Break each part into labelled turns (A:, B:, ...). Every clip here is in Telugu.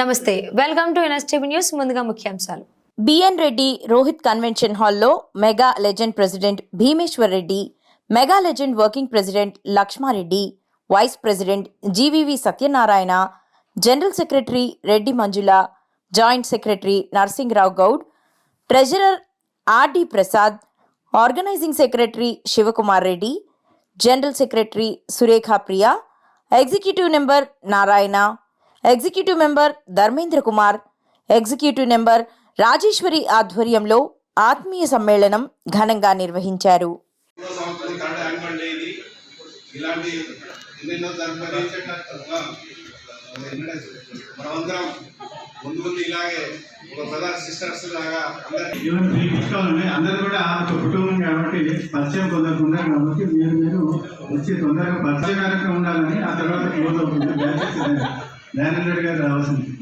A: నమస్తే. వెల్కమ్ టు ఎన్ఎస్టీవీ న్యూస్ ముందుగా ముఖ్యాంశాలు.
B: బిఎన్ రెడ్డి రోహిత్ కన్వెన్షన్ హాల్లో mega legend president Bheemeshwar Reddy mega legend working president Laxma Reddy vice president GVV Satyanarayana general secretary Reddy Manjula joint secretary Narsing Rao Goud treasurer RD Prasad organising secretary Shivakumar Reddy general secretary Surekha Priya executive number Narayana executive member Dharmendra Kumar executive number Rajeshwari ఆధ్వర్యంలో ఆత్మీయ సమ్మేళనం ఘనంగా నిర్వహించారు.
C: మూడో సంవత్సరం థర్డ్ యాన్యువల్ డే ఇది ఇలాంటి ఎన్నెన్నో జరుపుకొని ఆ, మనమందరం ముందు ముందు ఇలాగే ఒక బ్రదర్ సిస్టర్స్ లాగా అందరికీ
D: ఈవెన్ పిలిపించుకోవాలండి అందరూ కూడా ఒక కుటుంబం కాబట్టి పరిచయం ఉన్నారు కాబట్టి మీరు మీరు వచ్చి తొందరగా పరిచయకరంగా ఉండాలని ఆ తర్వాత క్లోజ్ అవుతుంది జ్ఞానం గారు రావాల్సింది.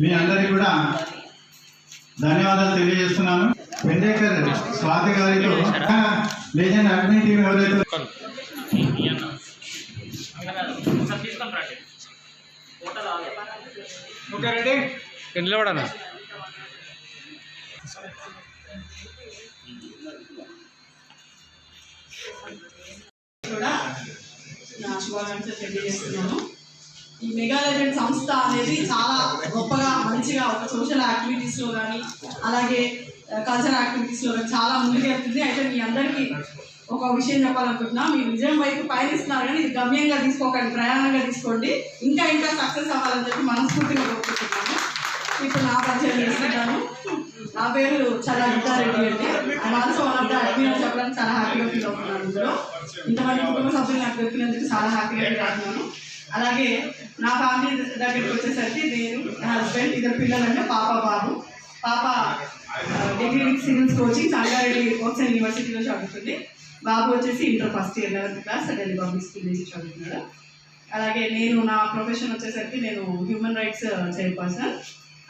D: మీ అందరికీ కూడా ధన్యవాదాలు తెలియజేస్తున్నాను. పెండేకర్ స్వాతి గారితో లేజెండ్ అగ్ని టీం ఎవరైతే
E: నిలబడనా
F: కూడా నా శుభాకాంక్షలు తెలియజేస్తున్నాను. ఈ మెగా లెజెండ్ సంస్థ అనేది చాలా గొప్పగా మంచిగా ఒక సోషల్ యాక్టివిటీస్లో కానీ అలాగే కల్చరల్ యాక్టివిటీస్లో కానీ చాలా ముందుకెళ్తుంది అయితే మీ అందరికీ ఒక విషయం చెప్పాలనుకుంటున్నా. మీరు విజయం వైపు పయనిస్తున్నారు కానీ ఇది గమ్యంగా తీసుకోకండి ప్రయాణంగా తీసుకోండి. ఇంకా ఇంకా సక్సెస్ అవ్వాలని చెప్పి మనస్ఫూర్తిగా కోరుకుంటున్నాను. ఇప్పుడు నా పరిచయం చేసుకుంటాను నా పేరు చాలా గీతారెడ్డి అండి. I also one of the admin చెప్పడానికి చాలా హ్యాపీగా ఫీల్ అవుతున్నాను ఇందులో. ఇంతమంది కుటుంబ సభ్యులు నాకు దొరికినందుకు చాలా హ్యాపీగా ఫీల్ అవుతున్నాను. అలాగే నా ఫ్యామిలీ దగ్గరికి వచ్చేసరికి నేను నా హస్బెండ్ ఇద్దరు పిల్లలంటే పాప బాబు. పాప degree civils coaching Sangareddy Woxsen యూనివర్సిటీలో చదువుతుంది. బాబు వచ్చేసి inter first year eleventh class second public school నుంచి చదువుతున్నాడు. అలాగే నేను నా ప్రొఫెషన్ వచ్చేసరికి నేను హ్యూమన్ రైట్స్ చైర్పర్సన్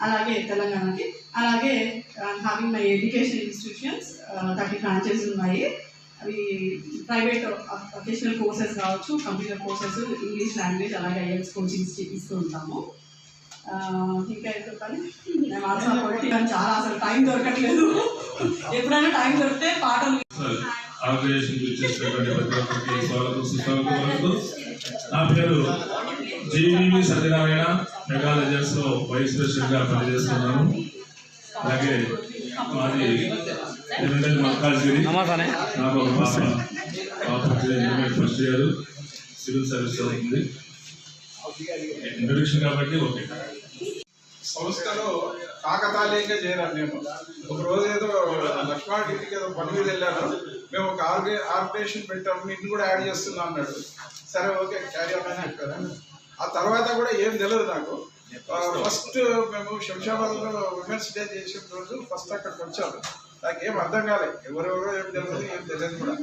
F: అలాగే తెలంగాణకి. అలాగే having my education institutions thirty franchise ఉన్నాయి. అవి ప్రైవేట్ వొకేషనల్ కోర్సెస్ కావచ్చు కంప్యూటర్ కోర్సెస్ ఇంగ్లీష్ లాంగ్వేజ్ అలాగే ఐఎల్స్ కోచింగ్స్ ఇస్తూ ఉంటాము. ఇంకా కానీ చాలా అసలు టైం దొరకట్లేదు. ఎప్పుడైనా టైం దొరికితే పాటలు
G: నా పేరు జీవీవి సత్యనారాయణ మెగా లెజర్స్లో వైస్ ప్రెసిడెంట్గా పనిచేస్తున్నాను. అలాగే మాది ఎమ్మెల్యే మల్కాజ్గిరి
E: నమస్తే
G: నాకు ఒక పాప పాప intermediate first year civil service అవుతుంది ఇంట్రొడక్షన్ కాబట్టి ఓకే.
C: సంస్థలో కాకతాళీయంగా చేరాను నేను. ఒక రోజు ఏదో లక్ష్మణ ఇంటికి ఏదో పని మీద వెళ్ళాను. మేము ఒక ఆర్గ ఆర్గనైజేషన్ పెట్టాము నిన్ను కూడా యాడ్ చేస్తున్నా అన్నాడు. సరే ఓకే క్యారీ ఆన్ అని చెప్పారు? ఆ తర్వాత కూడా ఏం తెలియదు నాకు. ఫస్ట్ మేము శంషాబాద్లో ఉమెన్స్ డే చేసిన రోజు ఫస్ట్ అక్కడికి వచ్చాము. నాకు ఏం అర్థం కాలేదు ఎవరెవరో ఏం తెలియదు ఏం తెలియదు కూడా.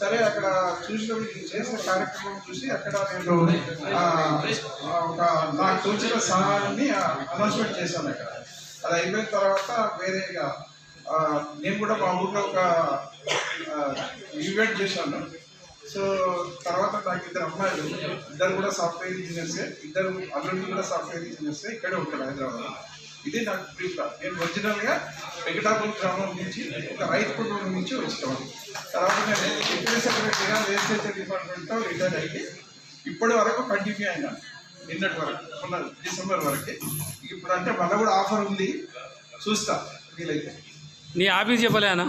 C: సరే అక్కడ చూసినప్పుడు చేసిన కార్యక్రమం చూసి అక్కడ నేను ఒక నాకు తోచిన సహాయాన్ని అనౌన్స్మెంట్ చేశాను అక్కడ. అది అయిపోయిన తర్వాత వేరే ఇక, నేను కూడా మా ఊర్లో ఒక ఈవెంట్ చేశాను. సో తర్వాత నాకు ఇద్దరు అమ్మాయిలు ఇద్దరు కూడా సాఫ్ట్వేర్ ఇంజనీర్సే ఇద్దరు అల్లుడు కూడా సాఫ్ట్వేర్ ఇంజనీర్సే ఇక్కడే ఉంటారు హైదరాబాద్ ఇది నాకు బ్రీఫ్ నేను ఒరిజినల్గా వెంకటాపురం గ్రామం నుంచి ఒక రైతు కుటుంబం నుంచి వచ్చినాను తర్వాత నేను డిప్యూటీ సెక్రటరీగా లెజిస్లేచర్ డిపార్ట్మెంట్తో రిటైర్ అయ్యి ఇప్పటి వరకు కంటిన్యూ అయినా. నిన్నటి వరకు మొన్న డిసెంబర్ వరకు. ఇప్పుడు అంటే మళ్ళీ కూడా ఆఫర్ ఉంది. చూస్తా వీలైతే.
E: నీ ఆఫీస్ చెప్పలేనా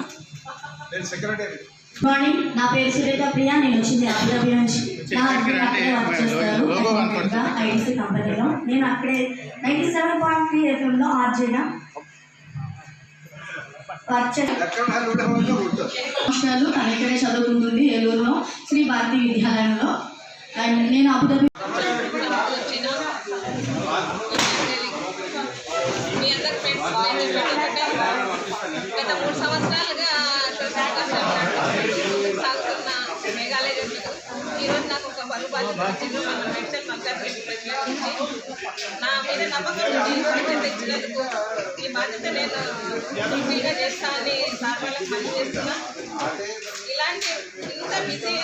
C: నేను సెక్రటరీ
H: గుడ్ మార్నింగ్ నా పేరు సురేఖ ప్రియ నేను వచ్చింది అబుదాబి నుంచి నా హస్బెండ్ అక్కడే వర్క్ చేస్తారు ఐటీసీ కంపెనీలో. నేను అక్కడే నైన్టీ సెవెన్ పాయింట్ త్రీ ఎఫ్ఎంలో ఆర్జేగా వర్క్
C: ఎక్కడ
H: చదువుకుంటుంది ఏలూరులో శ్రీ భారతీ విద్యాలయంలో. అండ్ నేను అబుదాబి
I: మీ అందరి ఫ్రెండ్స్ నేను పెట్టినట్టే గత మూడు సంవత్సరాలుగా సోషల్ కష్టం సాగుతున్న మేఘాలయ జట్టుకు ఈరోజు నాకు ఒక బలు బాధ్యత వచ్చింది మన మెడిసిన్ మల్కాజ్గిరి ప్రెసిడెంట్ నుంచి నా మీద నమ్మకం తెచ్చినందుకు ఈ బాధ్యత నేను ఈజీగా చేస్తా అని సార్ వాళ్ళకి పని చేస్తున్నా. ఇలాంటి ఇంత బిజీ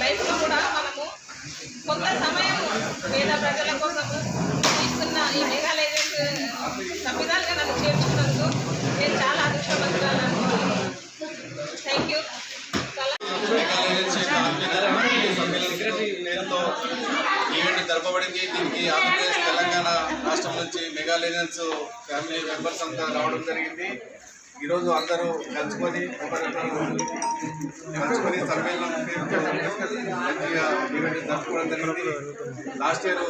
I: లైఫ్లో కూడా మనము కొంత సమయం పేద ప్రజల కోసము తీసుకున్న ఈ మేఘాలయ సంవిధాలుగా నన్ను చేర్చుకున్నందుకు నేను చాలా అదృష్టవంతురాలను థ్యాంక్ యూ చాలా
J: ఈవెంట్ జరపబడింది. దీనికి ఆంధ్రప్రదేశ్ తెలంగాణ రాష్ట్రం నుంచి మెగా ఫ్యామిలీ మెంబర్స్ అంతా రావడం జరిగింది. ఈరోజు అందరూ కలుసుకొని కలుసుకొని సమ్మేళనం మంచిగా ఈవెంట్ జరుపుకోవడం జరిగింది. లాస్ట్ ఇయర్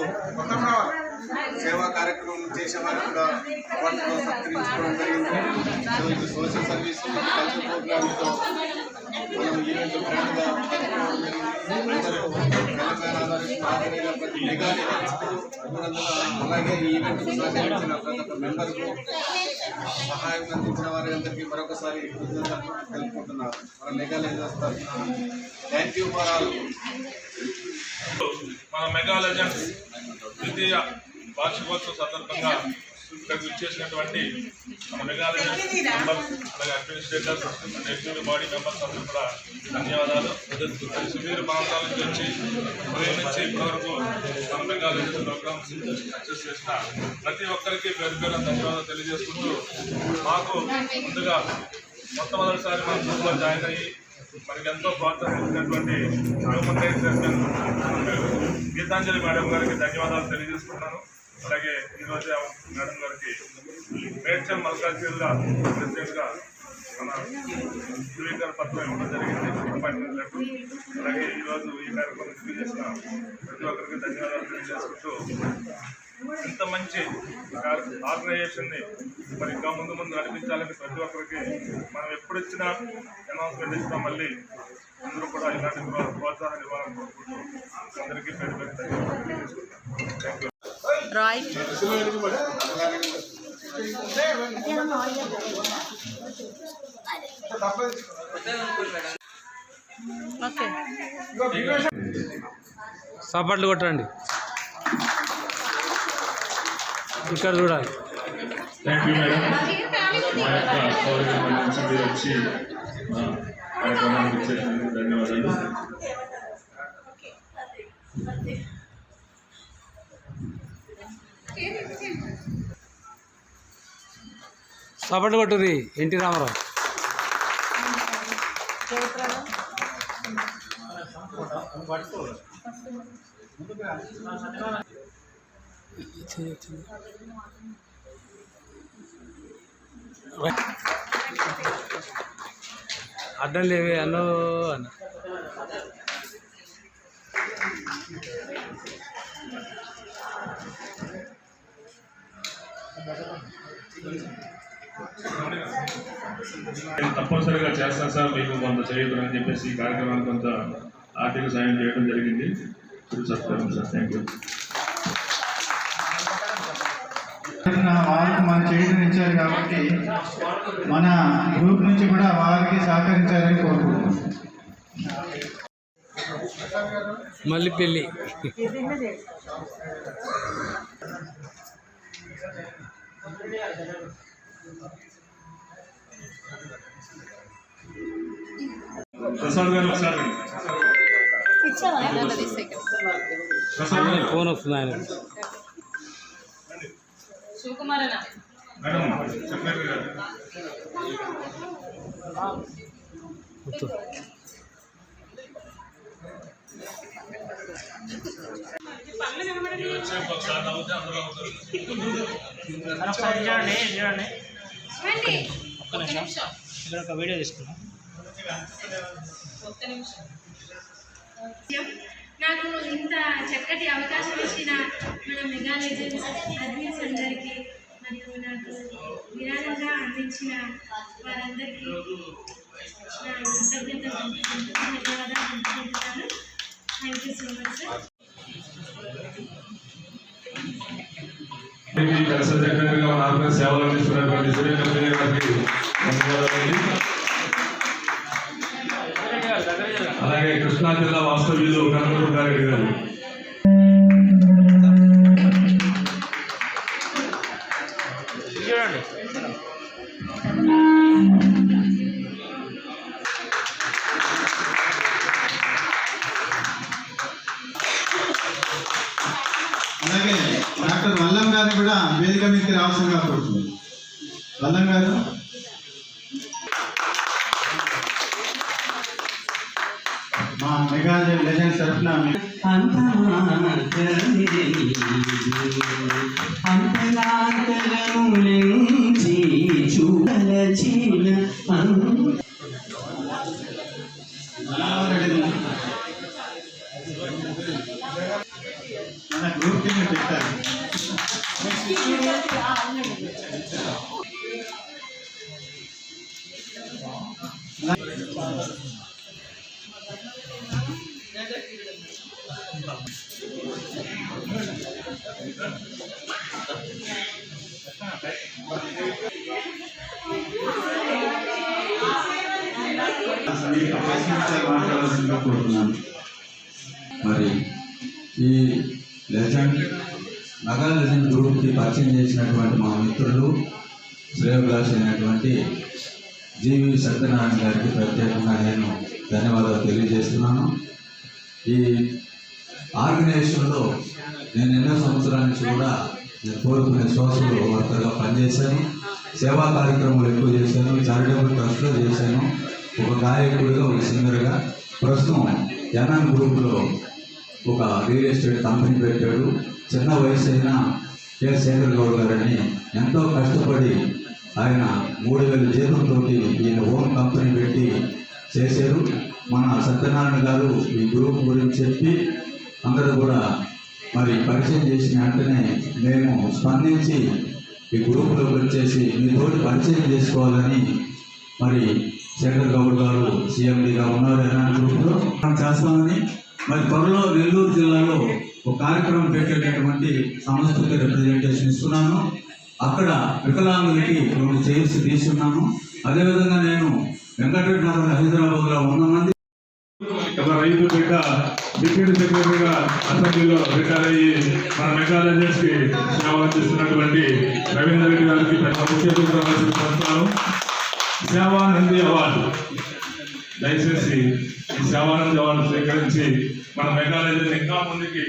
J: సేవా కార్యక్రమం చేసే వారికి కూడా అవార్డుతో సత్కరించుకోవడం జరిగింది. సో ఇది సోషల్ సర్వీస్ కల్చర్ ప్రోగ్రామ్తో మనం ఈవెంట్ గ్రాండ్గా జరుపుకోవడం జరిగింది. అందరూ తెలంగాణ ఆధారిత ఆధారంగా ప్రతి మెగా ఈవెంట్స్కు అభినందన అలాగే ఈ ఈవెంట్కు సహకరించిన ప్రతి ఒక్క మెంబర్కు సహాయం అందించిన వారి అందరికీ మరొకసారి కృతజ్ఞతలు తెలుపుకుంటున్నారు మన mega legends thank you for all
G: మన మెగా లెజెండ్స్ ద్వితీయ వార్షికోత్సవ సందర్భంగా ఇక్కడికి వచ్చేసినటువంటి మన మెంబర్స్ అలాగే అడ్మినిస్ట్రేటర్స్ ఎగ్జిక్యూటివ్ బాడీ మెంబర్స్ అందరూ కూడా ధన్యవాదాలు. ఈ ప్రాంతాల నుంచి వచ్చి ఉదయం నుంచి ఇప్పటివరకు మన ప్రోగ్రామ్స్ సక్సెస్ చేసిన ప్రతి ఒక్కరికి పేరు పేరు ధన్యవాదాలు తెలియజేసుకుంటూ మాకు ముందుగా మొట్టమొదటిసారి మన గ్రూప్లో జాయిన్ అయ్యి మనకి ఎంతో ప్రోత్సహించినటువంటి హ్యూమన్ గీతాంజలి మేడం గారికి ధన్యవాదాలు తెలియజేసుకున్నాను అలాగే ఈరోజు మేడం గారికి మేడ్చల్ జిల్లా ప్రెసిడెంట్గా మన ధృవీకరణ పత్రం ఇవ్వడం జరిగింది. Appointment letter. అలాగే ఈరోజు ఈ కార్యక్రమం తెలియజేసిన ప్రతి ఒక్కరికి ధన్యవాదాలు తెలియజేసుకుంటూ ఇంత మంచి ఆర్గనైజేషన్ని మరి ఇంకా ముందు ముందు నడిపించాలని ప్రతి ఒక్కరికి మనం ఎప్పుడు ఇచ్చినా అనౌన్స్మెంట్ ఇస్తాం మళ్ళీ అందరూ కూడా ఇలాంటి ప్రోత్సాహాలు ఇవ్వాలని కోరుకుంటూ అందరికీ పేరు పేరు ధన్యవాదాలు తెలియజేసుకుంటాం. Thank you
C: Roy. ఓకే.
E: సపట్లు కొట్టండి. ఇక్కడ చూడాలి.
G: థ్యాంక్ యూ మేడం మా యొక్క పౌరుల నుంచి మీరు వచ్చి మా కార్యక్రమానికి ఇచ్చేసినందుకు ధన్యవాదాలు.
E: సపట్లు కొట్టుర్రి ఎన్టీ రామారావు అడ్డం లేవే అన్నో అన్న
G: Thank you. తప్పనిసరిగా చేస్తాను సార్ మీకు కొంత చేయొద్దు అని చెప్పేసి ఈ కార్యక్రమానికి కొంత ఆర్థిక సాయం చేయడం జరిగింది. సత్కారం సార్ థ్యాంక్ యూ
D: వాళ్ళకి మన చేయూతనిచ్చారు కాబట్టి మన గ్రూప్ నుంచి కూడా వారికి సహకరించాలని కోరుకుంటున్నాం.
E: మళ్ళీ పెళ్ళి
G: గారు ఒకసారి ప్రసాద్ గారు.
E: ఫోన్ వస్తుంది ఆయన
G: మేడం నవ్వుతే అందరూ అవుతారు
K: నాకు ఇంత చక్కటి అవకాశం ఇచ్చిన మన మెగా లెజెండ్స్ అడ్మిన్స్ అందరికీ మరియు నాకు విరాళంగా అందించిన వారందరికీ నా కృతజ్ఞతలు. ధన్యవాదాలు. Thank you so much sir.
G: కలస సెక్రటరీగా మన ఆత్మ సేవలు అందిస్తున్నటువంటి సురేంద్ర ప్రియ గారికి ధన్యవాదాలండి. అలాగే కృష్ణా జిల్లా వాస్తవ్యులు కనకూరు గారెడ్డి గారు.
D: మా మెగా లెజెండ్స్ తరఫున మీ- మన గ్రూప్ కింద పెట్టారు మీకు ప్రశ్నించాలి మాట్లాడాల్సిందిగా కోరుతున్నాను
L: మరి ఈ లెజెండ్ నగా లెజెండ్ గ్రూప్కి పరిచయం చేసినటువంటి మా మిత్రులు శ్రేయోభిలాష్ అయినటువంటి జీవి సత్యనారాయణ గారికి ప్రత్యేకంగా నేను ధన్యవాదాలు తెలియజేస్తున్నాను. ఈ ఆర్గనైజేషన్లో నేను ఎన్నో సంవత్సరాల నుంచి కూడా నేను కోరుకునే సోషల్ వర్కర్గా పనిచేశాను. సేవా కార్యక్రమాలు ఎక్కువ చేశాను. చారిటబుల్ ట్రస్ట్లో చేశాను. ఒక గాయకుడిగా ఒక సింగర్గా ప్రస్తుతం జనాన్ గ్రూప్లో ఒక రియల్ ఎస్టేట్ కంపెనీ పెట్టాడు. చిన్న వయసు అయిన కె. శేఖర్ గౌడ్ గారని ఎంతో కష్టపడి ఆయన మూడు వేల జీతంతో ఈయన ఓన్ కంపెనీ పెట్టి చేశారు. మన సత్యనారాయణ గారు ఈ గ్రూప్ గురించి చెప్పి అందరూ కూడా మరి పరిచయం చేసిన వెంటనే మేము స్పందించి ఈ గ్రూపులోకి వచ్చేసి మీతోటి పరిచయం చేసుకోవాలని మరి శేఖర్ గౌడ్ గారు సీఎండీగా ఉన్నారు ఎలాంటి గ్రూప్లో. మనం చేస్తామని మరి త్వరలో నెల్లూరు జిల్లాలో ఒక కార్యక్రమం పెట్టేటటువంటి సంస్థకి రిప్రజెంటేషన్ ఇస్తున్నాను. అక్కడ వికలాంగులకి రెండు చైర్స్ తీసుకున్నాను. అదేవిధంగా నేను వెంకటరెడ్డి నగర్ హైదరాబాద్లో వంద మంది
G: ఒక రైతు బిడ్డ డిప్యూటీ సెక్రటరీగా అసెంబ్లీలో రిటైర్ అయ్యి మన మెగాలజెన్స్కి సేవ అందిస్తున్నటువంటి రవీంద్ర రెడ్డి గారికి పెద్ద ముఖ్య అతిథిగా సేవానంది అవార్డు. దయచేసి ఈ సేవానంది అవార్డు స్వీకరించి మన మెగాలజెస్ ఇంకా ముందుకి